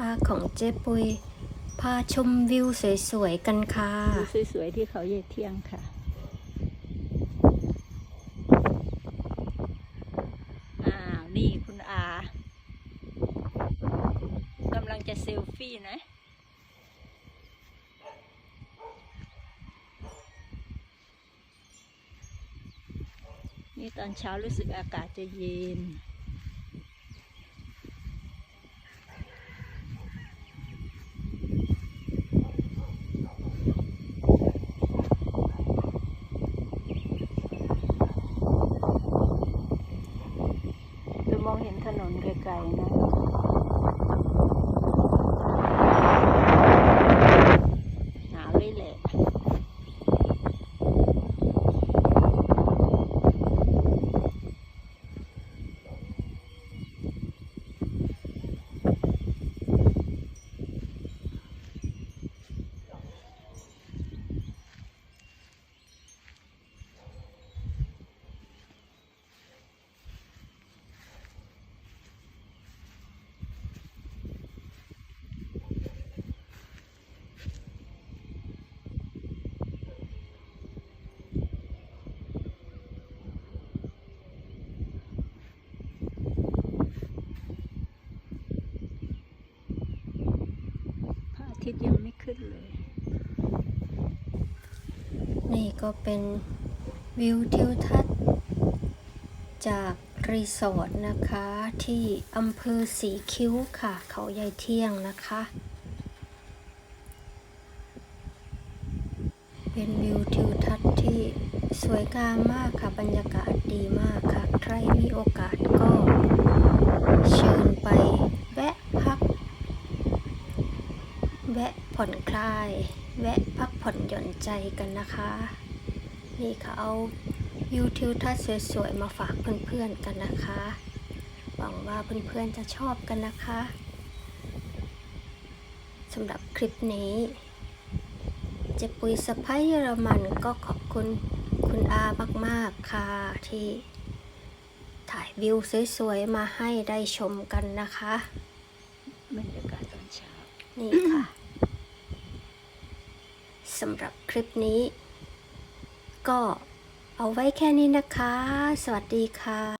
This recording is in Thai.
อาของเจ๊ปุย พาชมวิวสวยๆกันค่ะดูสวยๆที่เขาเยเที่ยงค่ะ อ้าว นี่คุณอากำลังจะเซลฟี่นะนี่ตอนเช้ารู้สึกอากาศจะเย็น จะมองเห็น ถนนไกลๆนะ หนาวเลยแหละ พระอา ทิตย์ยังไม่ขึ้นเลย นี่ก็เป็นวิวทิวทัศน์ จากรีสอร์ทนะคะที่อำเภอสีคิ้วค่ะ เขาใหญ่เที่ยงนะคะ เป็นวิวทิวทัศน์ที่สวยงามมากค่ะ บรรยากาศดีมากค่ะ ใครมีโอกาสก็เชิญไปแวะพัก แวะผ่อนคลาย แวะพักผ่อนหย่อนใจกันนะคะ นี่ค่ะเอาวิวทิวทัศน์สวยๆ มาฝากเพื่อนๆกันนะคะ หวังว่าเพื่อนๆจะชอบกันนะคะสำหรับคลิปนี้เจะปุยสะพ้ายเยอรมันก็ขอบคุณคุณอามากๆค่ะที่ถ่ายวิวสวยๆ มาให้ได้ชมกันนะคะบรรยากาศตอนเช้า นี่ค่ะสำหรับคลิปนี้ ก็เอาไว้แค่นี้นะคะ สวัสดีค่ะ